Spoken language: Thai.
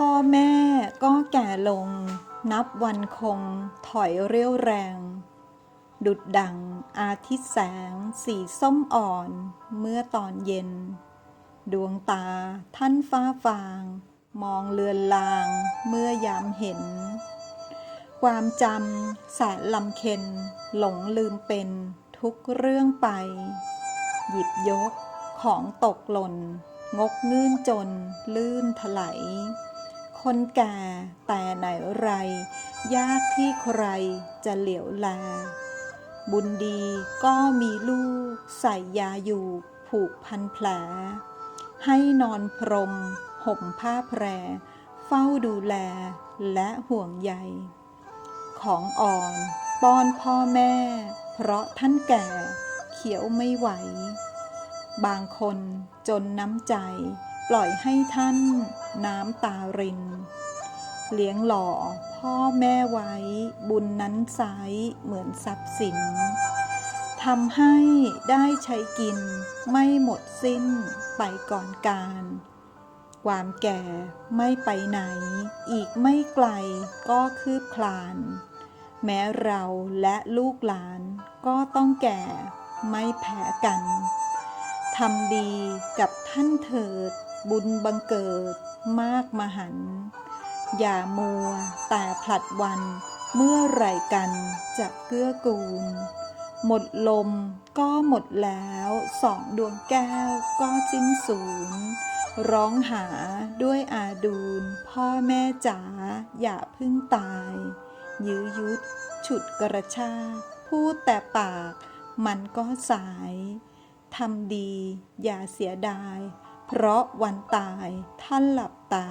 พ่อแม่ก็แก่ลง นับวันคงถอยเรี่ยวแรง ดุดดังอาทิตย์แสง สีส้มอ่อน เมื่อตอนเย็น ดวงตาท่านฟ้าฟาง มองเลือนลาง เมื่อยามเห็น ความจำแสนลำเค็น หลงลืมเป็นทุกเรื่องไป หยิบยกของตกหล่นงกงื้นจนลื่นถลาย คนแก่แต่ไหนไร ยากที่ใครจะเหลียวแล บุญดีก็มีลูกใส่ยาอยู่ผูกพันแผล ให้นอนพรมห่มผ้าแพร เฝ้าดูแลและห่วงใย ของอ่อนป้อนพ่อแม่ เพราะท่านแก่เขียวไม่ไหว บางคนจนน้ำใจ ปล่อยให้ท่านน้ำตาริน เลี้ยงหล่อพ่อแม่ไว้ บุญนั้นไซเหมือนทรัพย์สินทำให้ได้ใช้กินไม่หมดสิ้นไปก่อนการ ความแก่ไม่ไปไหน อีกไม่ไกลก็คืบคลาน แม้เราและลูกหลานก็ต้องแก่ไม่แพ้กัน ทำดีกับท่านเถิด บุญบังเกิดมากมหัน อย่ามัวแต่ผลัดวันเมื่อไหร่กันจะเกื้อกูล หมดลมก็หมดแล้วสองดวงแก้วก็สิ้นสูญร้องหาด้วยอาดูล พ่อแม่จ๋าอย่าพึ่งตาย ยื้อยุด ฉุดกระชากพูดแต่ปาก มันก็สาย ทำดี อย่าเสียดาย เพราะวันตายท่านหลับตา